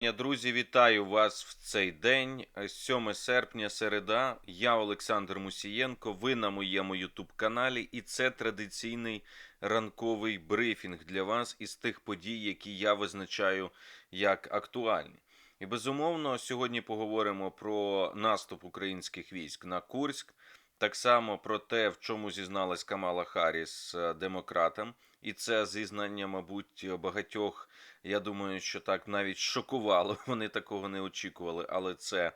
Друзі, вітаю вас в цей день. 7 серпня, середа. Я Олександр Мусієнко. Ви на моєму Ютуб каналі, і це традиційний ранковий брифінг для вас із тих подій, які я визначаю як актуальні. І безумовно, сьогодні поговоримо про наступ українських військ на Курськ. Так само про те, в чому зізналась Камала Харріс е, демократам, і це зізнання, мабуть, багатьох. Я думаю, що так навіть шокувало. Вони такого не очікували, але це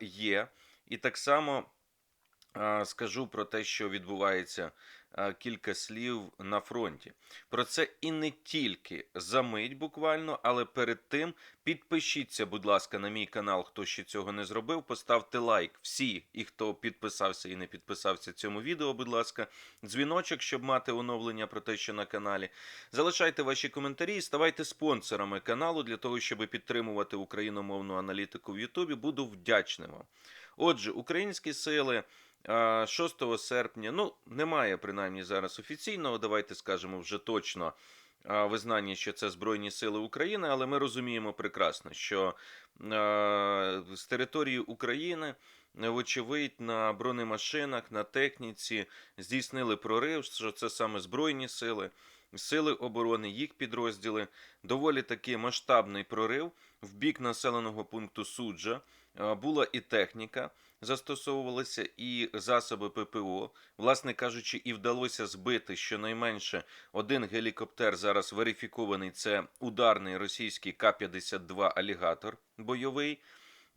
є. І так само скажу про те, що відбувається кілька слів на фронті. Про це і не тільки за мить буквально, але перед тим підпишіться, будь ласка, на мій канал, хто ще цього не зробив. Поставте лайк всі, і хто підписався і не підписався цьому відео, будь ласка, дзвіночок, щоб мати оновлення про те, що на каналі. Залишайте ваші коментарі і ставайте спонсорами каналу для того, щоб підтримувати україномовну аналітику в Ютубі. Буду вдячним вам. Отже, українські сили. А, 6 серпня, ну немає принаймні зараз офіційного, давайте скажемо вже точно визнання, що це Збройні Сили України, але ми розуміємо прекрасно, що з території України, вочевидь, на бронемашинах, на техніці здійснили прорив, що це саме Збройні сили, сили оборони, їх підрозділи. Доволі таки масштабний прорив в бік населеного пункту Суджа. Була і техніка, застосовувалися, і засоби ППО. Власне кажучи, і вдалося збити щонайменше один гелікоптер зараз верифікований. Це ударний російський К-52 алігатор бойовий.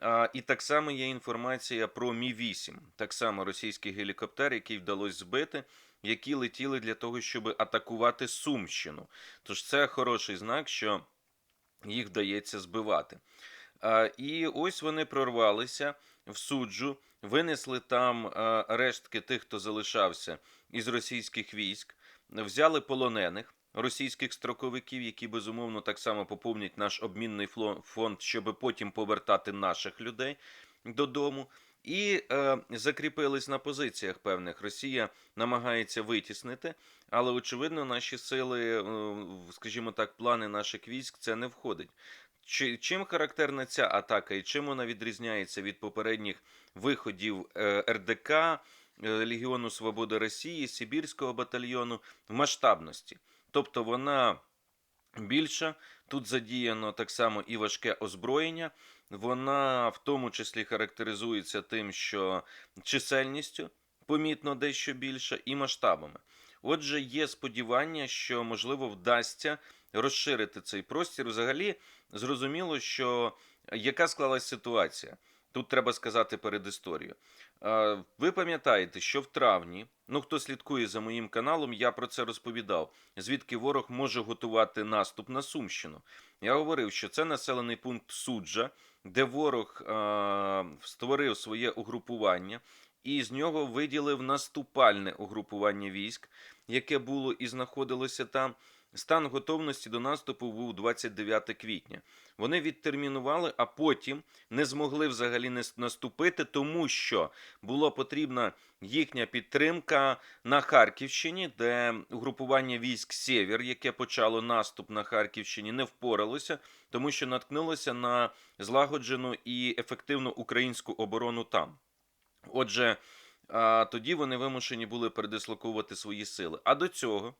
А, і так само є інформація про Мі 8 так само російський гелікоптер, який вдалося збити, які летіли для того, щоб атакувати Сумщину. Тож це хороший знак, що їх вдається збивати. А, і ось вони прорвалися в суджу, винесли там рештки тих, хто залишався із російських військ, взяли полонених російських строковиків, які безумовно так само поповнять наш обмінний фонд, щоб потім повертати наших людей додому. І е, закріпились на позиціях певних. Росія намагається витіснити, але очевидно, наші сили, е, скажімо так, плани наших військ це не входить. Чи, чим характерна ця атака і чим вона відрізняється від попередніх виходів е, РДК, е, Легіону Свободи Росії, Сибірського батальйону в масштабності? Тобто вона більша, тут задіяно так само і важке озброєння. Вона в тому числі характеризується тим, що чисельністю помітно дещо більше, і масштабами. Отже, є сподівання, що можливо вдасться розширити цей простір. Взагалі, зрозуміло, що яка склалась ситуація. Тут треба сказати перед історією. Ви пам'ятаєте, що в травні, ну хто слідкує за моїм каналом, я про це розповідав. Звідки ворог може готувати наступ на Сумщину? Я говорив, що це населений пункт суджа, де ворог е, створив своє угрупування, і з нього виділив наступальне угрупування військ, яке було і знаходилося там. Стан готовності до наступу був 29 квітня. Вони відтермінували, а потім не змогли взагалі не наступити, тому що була потрібна їхня підтримка на Харківщині, де угрупування військ Сєвєр, яке почало наступ на Харківщині, не впоралося, тому що наткнулося на злагоджену і ефективну українську оборону там. Отже, тоді вони вимушені були передислоковувати свої сили. А до цього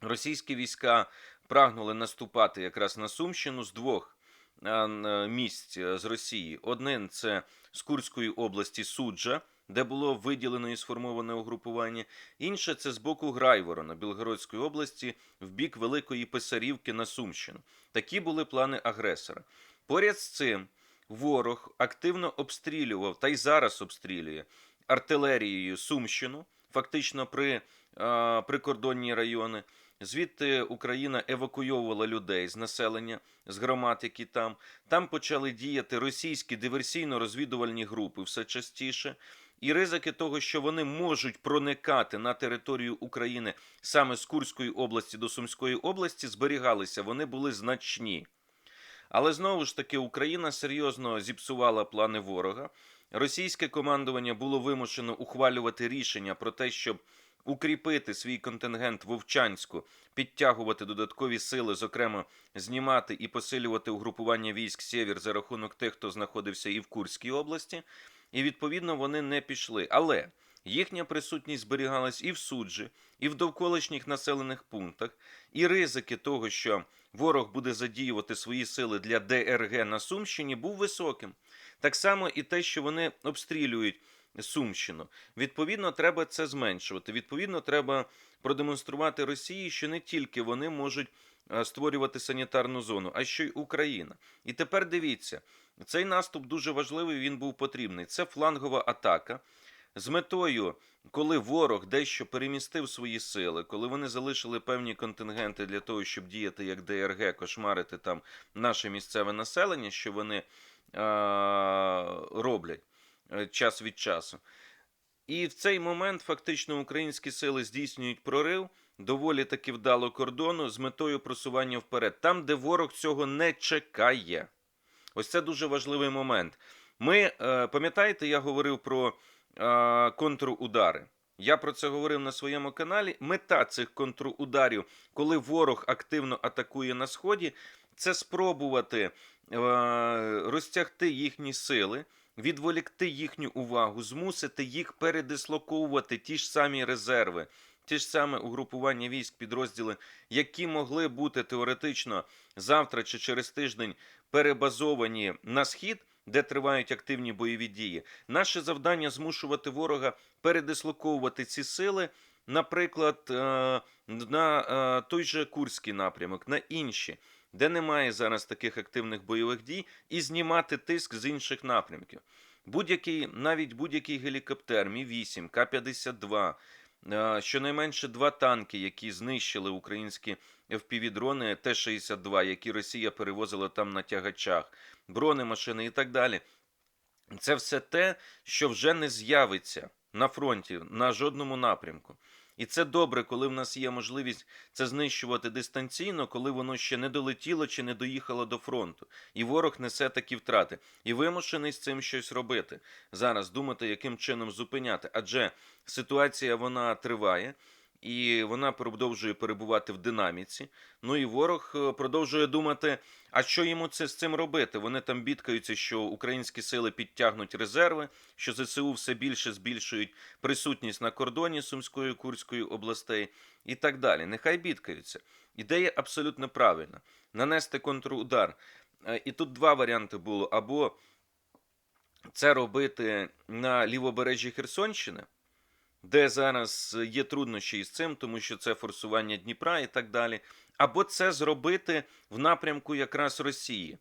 російські війська прагнули наступати якраз на Сумщину з двох місць е, з Росії. Один це з Курської області Суджа, де було виділено і сформоване угрупування. Інше це з боку Грайворона Білгородської області в бік Великої Писарівки на Сумщину. Такі були плани агресора. Поряд з цим ворог активно обстрілював та й зараз обстрілює артилерією Сумщину, фактично при е, прикордонні райони. Звідти Україна евакуйовувала людей з населення, з громад, які там. Там почали діяти російські диверсійно-розвідувальні групи все частіше. І ризики того, що вони можуть проникати на територію України саме з Курської області до Сумської області, зберігалися, вони були значні. Але знову ж таки Україна серйозно зіпсувала плани ворога. Російське командування було вимушено ухвалювати рішення про те, щоб укріпити свій контингент Вовчанську, підтягувати додаткові сили, зокрема знімати і посилювати угрупування військ Сєвєр за рахунок тих, хто знаходився і в Курській області, і відповідно вони не пішли. Але їхня присутність зберігалась і в суджі, і в довколишніх населених пунктах, і ризики того, що ворог буде задіювати свої сили для ДРГ на Сумщині, був високим. Так само і те, що вони обстрілюють Сумщину. Відповідно, треба це зменшувати. Відповідно, треба продемонструвати Росії, що не тільки вони можуть е, створювати санітарну зону, а що й Україна. І тепер дивіться, цей наступ дуже важливий. Він був потрібний. Це флангова атака. З метою, коли ворог дещо перемістив свої сили, коли вони залишили певні контингенти для того, щоб діяти як ДРГ, кошмарити там наше місцеве населення, що вони а, роблять е, час від часу. І в цей момент фактично українські сили здійснюють прорив доволі таки вдало кордону з метою просування вперед, там, де ворог цього не чекає. Ось це дуже важливий момент. Ми е, пам'ятаєте, я говорив про е, контрудари. Я про це говорив на своєму каналі. Мета цих контрударів, коли ворог активно атакує на сході, це спробувати е, розтягти їхні сили, відволікти їхню увагу, змусити їх передислоковувати ті ж самі резерви, ті ж саме угрупування військ, підрозділи, які могли бути теоретично завтра чи через тиждень перебазовані на схід, де тривають активні бойові дії. Наше завдання змушувати ворога передислоковувати ці сили, наприклад, е, на е, той же Курський напрямок, на інші. Де немає зараз таких активних бойових дій, і знімати тиск з інших напрямків. Будь-який, навіть будь-який гелікоптер, Мі-8, К-52, е, щонайменше два танки, які знищили українські FPV-дрони Т-62, які Росія перевозила там на тягачах, бронемашини і так далі. Це все те, що вже не з'явиться на фронті на жодному напрямку. І це добре, коли в нас є можливість це знищувати дистанційно, коли воно ще не долетіло чи не доїхало до фронту. І ворог несе такі втрати. І вимушений з цим щось робити. Зараз думати, яким чином зупиняти. Адже ситуація вона триває. І вона продовжує перебувати в динаміці. Ну і ворог е, продовжує думати, а що йому це з цим робити? Вони там бідкаються, що українські сили підтягнуть резерви, що ЗСУ все більше збільшують присутність на кордоні Сумської Курської областей і так далі. Нехай бідкаються. Ідея абсолютно правильна: нанести контрудар. Е, І тут два варіанти було: або це робити на лівобережжі Херсонщини де зараз є труднощі із цим, тому що це форсування Дніпра і так далі. Або це зробити в напрямку якраз Росії,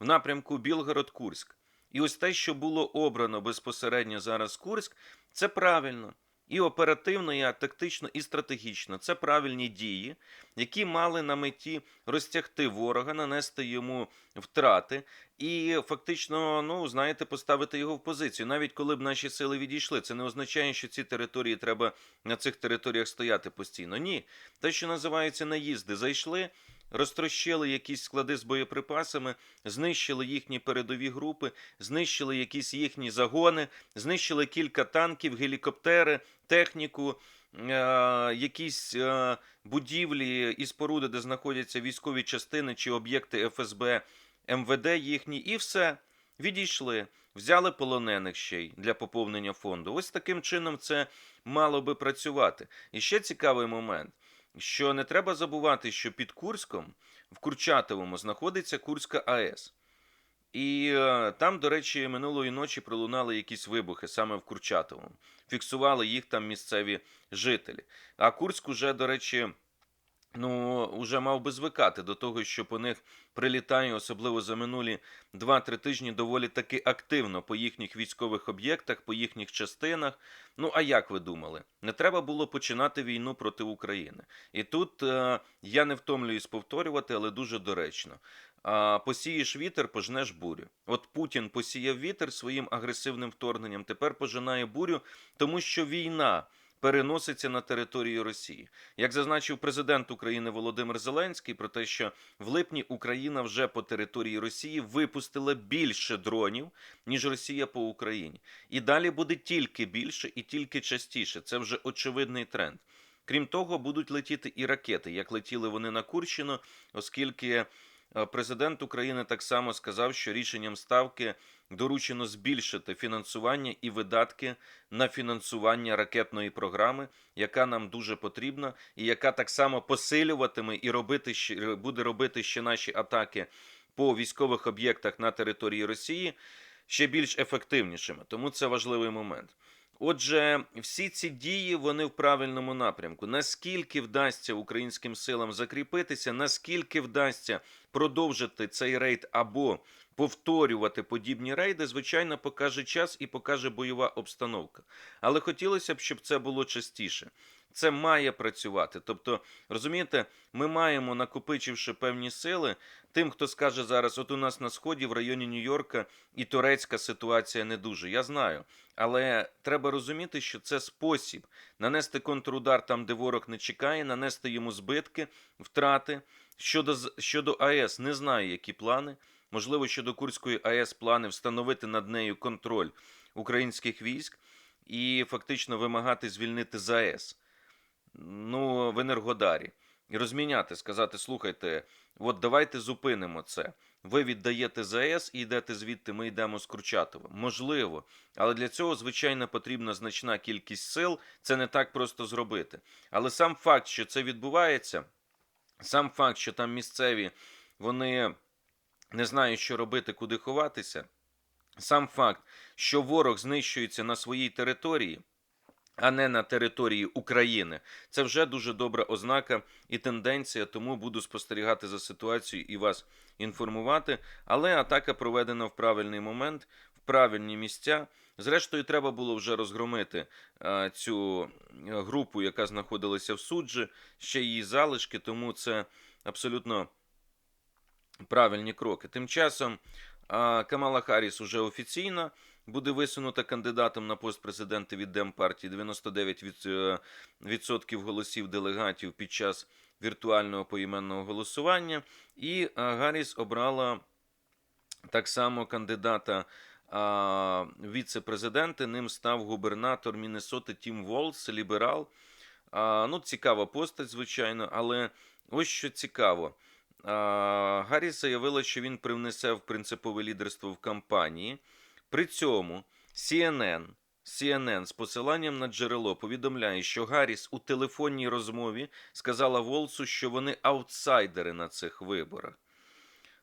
в напрямку Білгород-Курськ. І ось те, що було обрано безпосередньо зараз Курськ, це правильно. І оперативно, і тактично, і стратегічно. Це правильні дії, які мали на меті розтягти ворога, нанести йому втрати і фактично, ну знаєте, поставити його в позицію. Навіть коли б наші сили відійшли, це не означає, що ці території треба на цих територіях стояти постійно. Ні, те, що називається наїзди, зайшли. Розтрощили якісь склади з боєприпасами, знищили їхні передові групи, знищили якісь їхні загони, знищили кілька танків, гелікоптери, техніку, е- якісь е- будівлі і споруди, де знаходяться військові частини чи об'єкти ФСБ, МВД їхні, і все. Відійшли, взяли полонених ще й для поповнення фонду. Ось таким чином це мало би працювати. І ще цікавий момент що не треба забувати, що під Курськом в Курчатовому знаходиться Курська АЕС. І е, там, до речі, минулої ночі пролунали якісь вибухи саме в Курчатовому. Фіксували їх там місцеві жителі. А Курськ уже, до речі, ну, уже мав би звикати до того, що по них прилітає, особливо за минулі 2-3 тижні, доволі таки активно по їхніх військових об'єктах, по їхніх частинах. Ну, а як ви думали? Не треба було починати війну проти України. І тут е, я не втомлююсь повторювати, але дуже доречно. Посієш вітер, пожнеш бурю. От Путін посіяв вітер своїм агресивним вторгненням, тепер пожинає бурю, тому що війна переноситься на територію Росії. Як зазначив президент України Володимир Зеленський, про те, що в липні Україна вже по території Росії випустила більше дронів, ніж Росія по Україні. І далі буде тільки більше і тільки частіше. Це вже очевидний тренд. Крім того, будуть летіти і ракети, як летіли вони на Курщину, оскільки президент України так само сказав, що рішенням ставки доручено збільшити фінансування і видатки на фінансування ракетної програми, яка нам дуже потрібна, і яка так само посилюватиме і робити ще буде робити ще наші атаки по військових об'єктах на території Росії ще більш ефективнішими. Тому це важливий момент. Отже, всі ці дії вони в правильному напрямку. Наскільки вдасться українським силам закріпитися, наскільки вдасться продовжити цей рейд або повторювати подібні рейди, звичайно, покаже час і покаже бойова обстановка. Але хотілося б, щоб це було частіше. Це має працювати. Тобто, розумієте, ми маємо, накопичивши певні сили, тим, хто скаже зараз, от у нас на сході в районі Нью-Йорка і турецька ситуація не дуже. Я знаю. Але треба розуміти, що це спосіб нанести контрудар там, де ворог не чекає, нанести йому збитки, втрати. Щодо щодо АЕС, не знаю, які плани. Можливо, щодо Курської АЕС плани встановити над нею контроль українських військ і фактично вимагати звільнити ЗАЕС. Ну, в Енергодарі. І розміняти, сказати: слухайте, от давайте зупинимо це. Ви віддаєте ЗАЕС і йдете звідти, ми йдемо з Курчатова. Можливо, але для цього, звичайно, потрібна значна кількість сил. Це не так просто зробити. Але сам факт, що це відбувається, сам факт, що там місцеві вони не знають, що робити, куди ховатися. Сам факт, що ворог знищується на своїй території, а не на території України, це вже дуже добра ознака і тенденція. Тому буду спостерігати за ситуацією і вас інформувати. Але атака проведена в правильний момент, в правильні місця. Зрештою, треба було вже розгромити е, цю е, групу, яка знаходилася в суджі, ще її залишки, тому це абсолютно правильні кроки. Тим часом а, Камала Харріс уже офіційно буде висунута кандидатом на пост президента від Демпартії. 99% від, е, голосів делегатів під час віртуального поіменного голосування. І а, Гарріс обрала так само кандидата а, віце-президенти. Ним став губернатор Міннесоти Тім Волс, ліберал. Ну, цікава постать, звичайно, але ось що цікаво. Гарріс заявила, що він привнесе в принципове лідерство в кампанії. При цьому CNN, CNN з посиланням на джерело повідомляє, що Гарріс у телефонній розмові сказала Волсу, що вони аутсайдери на цих виборах.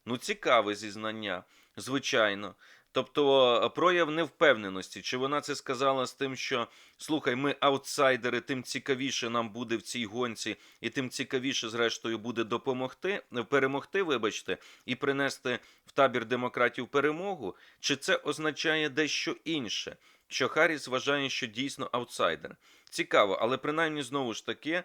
Ну, цікаве зізнання, звичайно. Тобто прояв невпевненості, чи вона це сказала з тим, що слухай, ми аутсайдери, тим цікавіше нам буде в цій гонці, і тим цікавіше, зрештою, буде допомогти, перемогти, вибачте, і принести в табір демократів перемогу. Чи це означає дещо інше? Що Харріс вважає, що дійсно аутсайдер? Цікаво, але принаймні знову ж таки,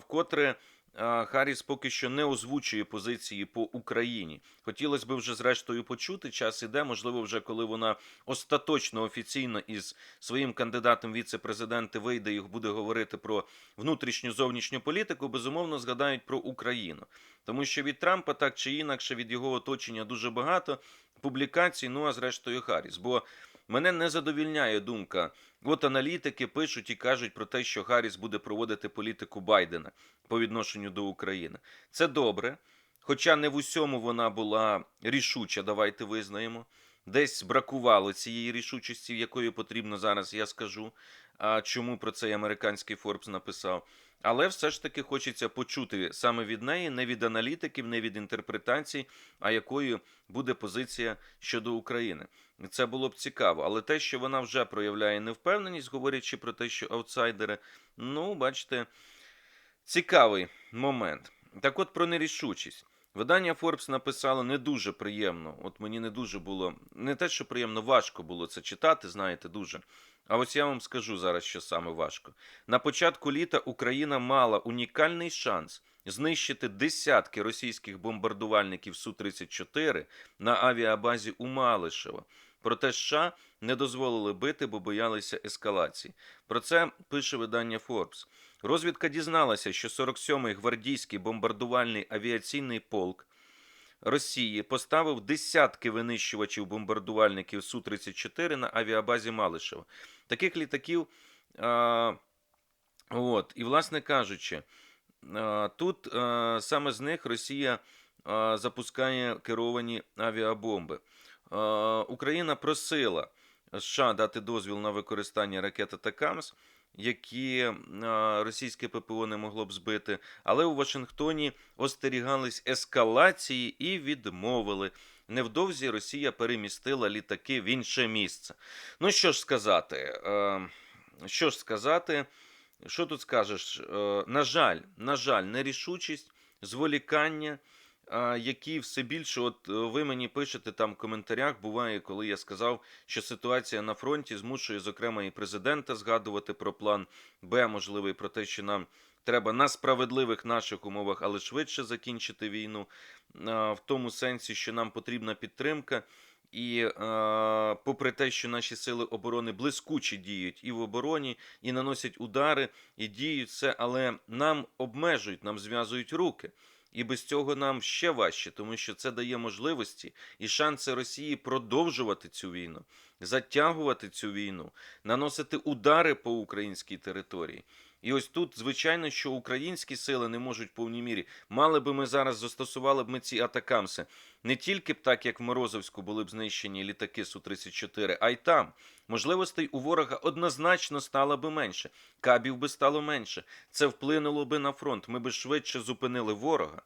вкотре. Харріс поки що не озвучує позиції по Україні. Хотілося б вже зрештою почути. Час іде, можливо, вже коли вона остаточно офіційно із своїм кандидатом віце-президенти вийде і буде говорити про внутрішню зовнішню політику. Безумовно, згадають про Україну, тому що від Трампа так чи інакше від його оточення дуже багато публікацій. Ну а зрештою Харріс. Бо мене не задовільняє думка. От аналітики пишуть і кажуть про те, що Харріс буде проводити політику Байдена по відношенню до України. Це добре. Хоча не в усьому вона була рішуча, давайте визнаємо. Десь бракувало цієї рішучості, якої потрібно зараз, я скажу. А чому про це американський Форбс написав? Але все ж таки хочеться почути саме від неї, не від аналітиків, не від інтерпретацій, а якою буде позиція щодо України. Це було б цікаво. Але те, що вона вже проявляє невпевненість, говорячи про те, що аутсайдери, ну, бачите, цікавий момент. Так от про нерішучість. Видання Forbes написало не дуже приємно. От мені не дуже було, не те, що приємно, важко було це читати, знаєте, дуже. А ось я вам скажу зараз, що саме важко. На початку літа Україна мала унікальний шанс знищити десятки російських бомбардувальників Су-34 на авіабазі у Малишево. Проте США не дозволили бити, бо боялися ескалації. Про це пише видання Forbes. Розвідка дізналася, що 47-й гвардійський бомбардувальний авіаційний полк Росії поставив десятки винищувачів бомбардувальників Су-34 на авіабазі Малишева. Таких літаків, а, от, і, власне кажучи, а, тут а, саме з них Росія а, запускає керовані авіабомби. А, Україна просила США дати дозвіл на використання ракет «Атакамс», які російське ППО не могло б збити, але у Вашингтоні остерігались ескалації і відмовили. Невдовзі Росія перемістила літаки в інше місце. Ну що ж сказати? Е, що ж сказати? Що тут скажеш? Е, на жаль, на жаль, нерішучість, зволікання, які все більше, от е, ви мені пишете там в коментарях, буває, коли я сказав, що ситуація на фронті змушує, зокрема, і президента згадувати про план Б, можливо, і про те, що нам треба на справедливих наших умовах, але швидше закінчити війну, в тому сенсі, що нам потрібна підтримка. І попри те, що наші сили оборони блискуче діють і в обороні, і наносять удари, і діють все, але нам обмежують, нам зв'язують руки. І без цього нам ще важче, тому що це дає можливості і шанси Росії продовжувати цю війну, затягувати цю війну, наносити удари по українській території. І ось тут, звичайно, що українські сили не можуть в повній мірі. Мали би ми зараз застосували б ми ці атакамси. Не тільки б так, як в Морозовську були б знищені літаки Су-34, а й там. Можливостей у ворога однозначно стало би менше. Кабів би стало менше. Це вплинуло би на фронт. Ми би швидше зупинили ворога.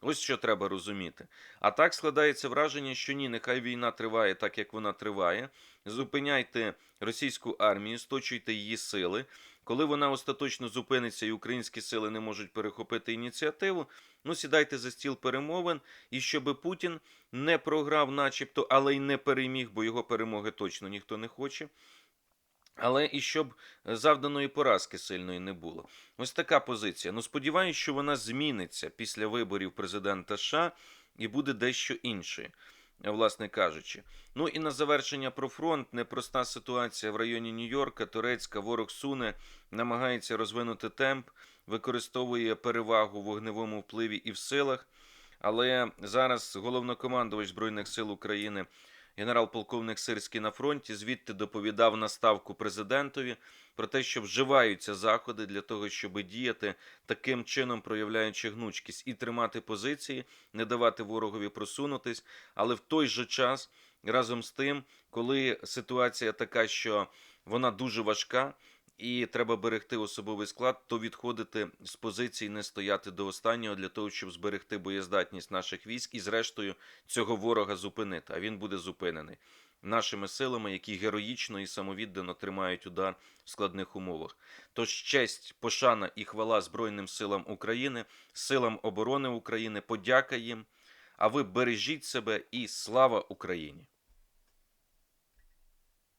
Ось що треба розуміти. А так складається враження, що ні, нехай війна триває так, як вона триває. Зупиняйте російську армію, сточуйте її сили. Коли вона остаточно зупиниться і українські сили не можуть перехопити ініціативу, ну сідайте за стіл перемовин, і щоб Путін не програв, начебто, але й не переміг, бо його перемоги точно ніхто не хоче. Але і щоб завданої поразки сильної не було. Ось така позиція. Ну, сподіваюся, що вона зміниться після виборів президента США і буде дещо іншою, власне кажучи. Ну і на завершення про фронт. Непроста ситуація в районі Нью-Йорка, Турецька, ворог суне, намагається розвинути темп, використовує перевагу в вогневому впливі і в силах. Але зараз головнокомандувач Збройних сил України генерал-полковник Сирський на фронті звідти доповідав на ставку президентові про те, що вживаються заходи для того, щоб діяти таким чином, проявляючи гнучкість і тримати позиції, не давати ворогові просунутись, але в той же час разом з тим, коли ситуація така, що вона дуже важка. І треба берегти особовий склад, то відходити з позицій, не стояти до останнього для того, щоб зберегти боєздатність наших військ і, зрештою, цього ворога зупинити. А він буде зупинений нашими силами, які героїчно і самовіддано тримають удар в складних умовах. Тож честь, пошана і хвала Збройним силам України, силам оборони України, подяка їм. А ви бережіть себе і слава Україні!